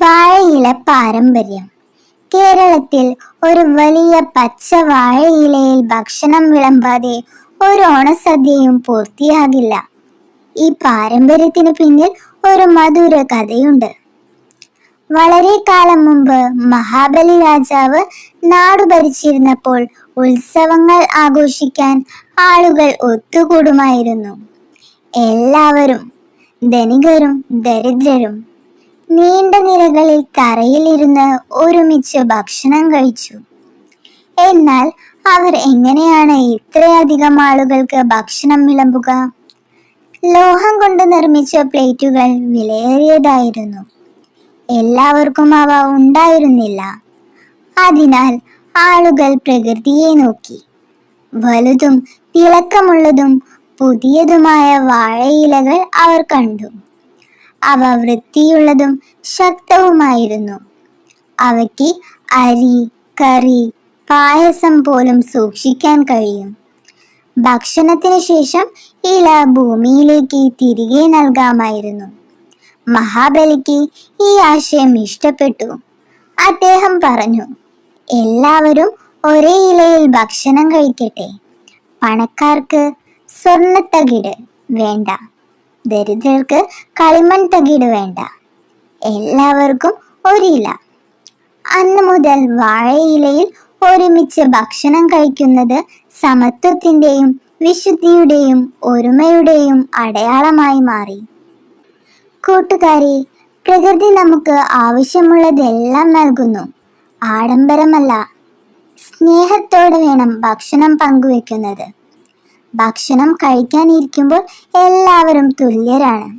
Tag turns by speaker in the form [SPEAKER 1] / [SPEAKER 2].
[SPEAKER 1] വാഴയില പാരമ്പര്യം കേരളത്തിൽ ഒരു വലിയ പച്ച വാഴയിലയിൽ ഭക്ഷണം വിളമ്പാതെ ഒരു ഓണസദ്യയും പൂർത്തിയാകില്ല. ഈ പാരമ്പര്യത്തിന് പിന്നിൽ ഒരു മധുര കഥയുണ്ട്. വളരെ കാലം മുമ്പ് മഹാബലി രാജാവ് നാടു ഭരിച്ചിരുന്നപ്പോൾ ഉത്സവങ്ങൾ ആഘോഷിക്കാൻ ആളുകൾ ഒത്തുകൂടുമായിരുന്നു. എല്ലാവരും ധനികരും ദരിദ്രരും നീണ്ട നിരകളിൽ തറയിലിരുന്ന് ഒരുമിച്ച് ഭക്ഷണം കഴിച്ചു. എന്നാൽ അവർ എങ്ങനെയാണ് ഇത്രയധികം ആളുകൾക്ക് ഭക്ഷണം വിളമ്പുക? ലോഹം കൊണ്ട് നിർമ്മിച്ച പ്ലേറ്റുകൾ വിലയേറിയതായിരുന്നു. എല്ലാവർക്കും അവ ഉണ്ടായിരുന്നില്ല. അതിനാൽ ആളുകൾ പ്രകൃതിയെ നോക്കി. വലുതും തിളക്കമുള്ളതും പുതിയതുമായ വാഴയിലകൾ അവർ കണ്ടു. അവ വൃത്തിയുള്ളതും ശക്തവുമായിരുന്നു. അവയ്ക്ക് അരി കറി പായസം പോലും സൂക്ഷിക്കാൻ കഴിയും. ഭക്ഷണത്തിന് ശേഷം ഇല ഭൂമിയിലേക്ക് തിരികെ നൽകാമായിരുന്നു. മഹാബലിക്ക് ഈ ആശയം ഇഷ്ടപ്പെട്ടു. അദ്ദേഹം പറഞ്ഞു എല്ലാവരും ഒരേ ഇലയിൽ ഭക്ഷണം കഴിക്കട്ടെ. പണക്കാർക്ക് സ്വർണത്തകിട് വേണ്ട. ദരിദ്രർക്ക് കളിമൺ തകിട് വേണ്ട. എല്ലാവർക്കും ഒരില അന്ന് മുതൽ വാഴയിലയിൽ ഒരുമിച്ച് ഭക്ഷണം കഴിക്കുന്നത് സമത്വത്തിന്റെയും വിശുദ്ധിയുടെയും ഒരുമയുടെയും അടയാളമായി മാറി. കൂട്ടുകാരി പ്രകൃതി നമുക്ക് ആവശ്യമുള്ളതെല്ലാം നൽകുന്നു. ആഡംബരമല്ല സ്നേഹത്തോടെ വേണം ഭക്ഷണം പങ്കുവെക്കുന്നത്. ഭക്ഷണം കഴിക്കാനിരിക്കുമ്പോൾ എല്ലാവരും തുല്യരാണ്.